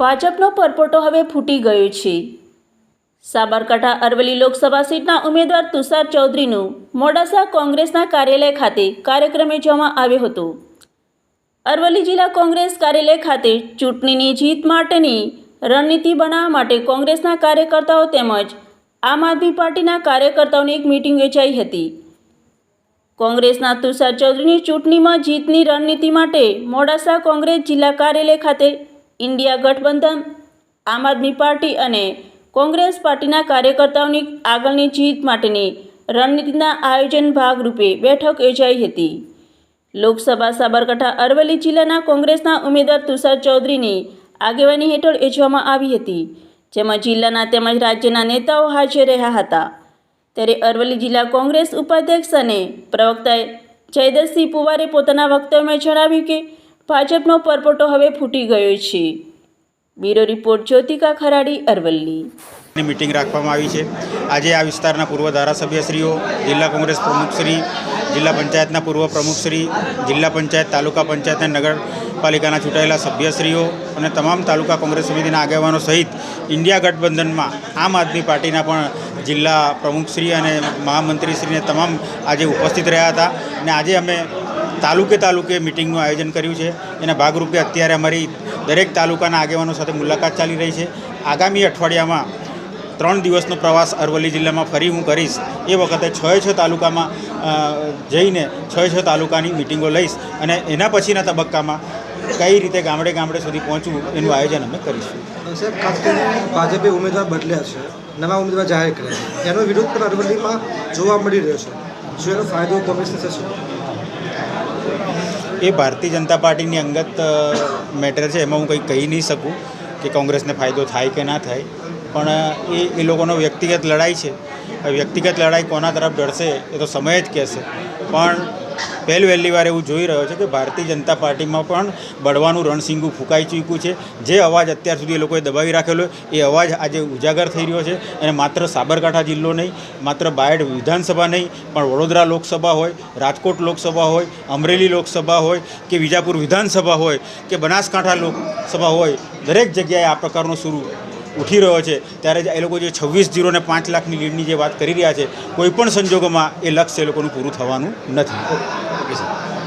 ભાજપનો પરપોટો હવે ફૂટી ગયો છે. સાબરકાંઠા અરવલ્લી લોકસભા સીટના ઉમેદવાર તુષાર ચૌધરીનું મોડાસા કોંગ્રેસના કાર્યાલય ખાતે કાર્યક્રમ યોજવામાં આવ્યો હતો. અરવલ્લી જિલ્લા કોંગ્રેસ કાર્યાલય ખાતે ચૂંટણીની જીત માટેની રણનીતિ બનાવવા માટે કોંગ્રેસના કાર્યકર્તાઓ તેમજ આમ આદમી પાર્ટીના કાર્યકર્તાઓની એક મિટિંગ યોજાઈ હતી. કોંગ્રેસના તુષાર ચૌધરીની ચૂંટણીમાં જીતની રણનીતિ માટે મોડાસા કોંગ્રેસ જિલ્લા કાર્યાલય ખાતે ઇન્ડિયા ગઠબંધન, આમ આદમી પાર્ટી અને કોંગ્રેસ પાર્ટીના કાર્યકર્તાઓની આગળની જીત માટેની રણનીતિના આયોજન ભાગરૂપે બેઠક યોજાઈ હતી. લોકસભા સાબરકાંઠા અરવલ્લી જિલ્લાના કોંગ્રેસના ઉમેદવાર તુષાર ચૌધરીની આગેવાની હેઠળ યોજવામાં આવી હતી, જેમાં જિલ્લાના તેમજ રાજ્યના નેતાઓ હાજર રહ્યા હતા. ત્યારે અરવલ્લી જિલ્લા કોંગ્રેસ ઉપાધ્યક્ષ અને પ્રવક્તા જયદરસિંહ પુવારે પોતાના વક્તવ્યમાં જણાવ્યું કે ભાજપનો પરપોટો હવે ફૂટી ગયો છે. Bureau report, Jyotika Kharadi, Aravalli. Meeting રાખવામાં આવી છે. આજે આ વિસ્તારના પૂર્વ ધારાસભ્યશ્રીઓ, જિલ્લા કોંગ્રેસ પ્રમુખશ્રી, જિલ્લા પંચાયતના પૂર્વ પ્રમુખશ્રી, જિલ્લા પંચાયત, તાલુકા પંચાયત અને નગરપાલિકાના ચૂંટાયેલા સભ્યશ્રીઓ અને તમામ તાલુકા કોંગ્રેસ સમિતિના આગેવાનો સહિત ઇન્ડિયા ગઠબંધનમાં આમ આદમી પાર્ટીના પણ જિલ્લા પ્રમુખશ્રી અને મહામંત્રીશ્રીને તમામ આજે ઉપસ્થિત રહ્યા હતા. અને આજે અમે તાલુકે તાલુકે મિટિંગનું આયોજન કર્યું છે. એના ભાગરૂપે અત્યારે અમારી દરેક તાલુકાના આગેવાનો સાથે મુલાકાત ચાલી રહી છે. આગામી અઠવાડિયામાં ત્રણ દિવસનો પ્રવાસ અરવલ્લી જિલ્લામાં ફરી હું કરીશ. એ વખતે છ છ તાલુકામાં જઈને છ છ તાલુકાની મિટિંગો લઈશ અને એના પછીના તબક્કામાં કઈ રીતે ગામડે ગામડે સુધી પહોંચવું એનું આયોજન અમે કરીશું. સાહેબ, ખાસ કરીને ભાજપે ઉમેદવાર બદલ્યા છે, નવા ઉમેદવાર જાહેર કર્યા છે. એનો વિરોધ પણ અરવલ્લીમાં જોવા મળી રહ્યો છે. શું એનો ફાયદો કોંગ્રેસને થશે? એ ભારતીય જનતા પાર્ટીની અંગત મેટર છે, એમાં હું કંઈ કહી નહીં શકું કે કોંગ્રેસને ફાયદો થાય કે ના થાય. પણ એ એ લોકોનો વ્યક્તિગત લડાઈ છે. વ્યક્તિગત લડાઈ કોના તરફ ડરશે એ તો સમય જ કહેશે. પણ પહેલ વહેલી વાર એવું જોઈ રહ્યો છે કે ભારતીય જનતા પાર્ટીમાં પણ બળવાનું રણસિંગું ફૂંકાઈ ચૂક્યું છે. જે અવાજ અત્યાર સુધી એ લોકોએ દબાવી રાખેલો એ અવાજ આજે ઉજાગર થઈ રહ્યો છે. અને માત્ર સાબરકાંઠા જિલ્લો નહીં, માત્ર બાયડ વિધાનસભા નહીં, પણ વડોદરા લોકસભા હોય, રાજકોટ લોકસભા હોય, અમરેલી લોકસભા હોય, કે વિજાપુર વિધાનસભા હોય, કે બનાસકાંઠા લોકસભા હોય, દરેક જગ્યાએ આ પ્રકારનો શરૂ ઉઠી રહ્યો છે, ત્યારે એ લોકો જે છવ્વીસ જીરો ને પાંચ લાખની લીડની જે વાત કરી રહ્યા છે, કોઈ પણ સંજોગોમાં એ લક્ષ્ય એ લોકોનું પૂરું થવાનું નથી. Okay sir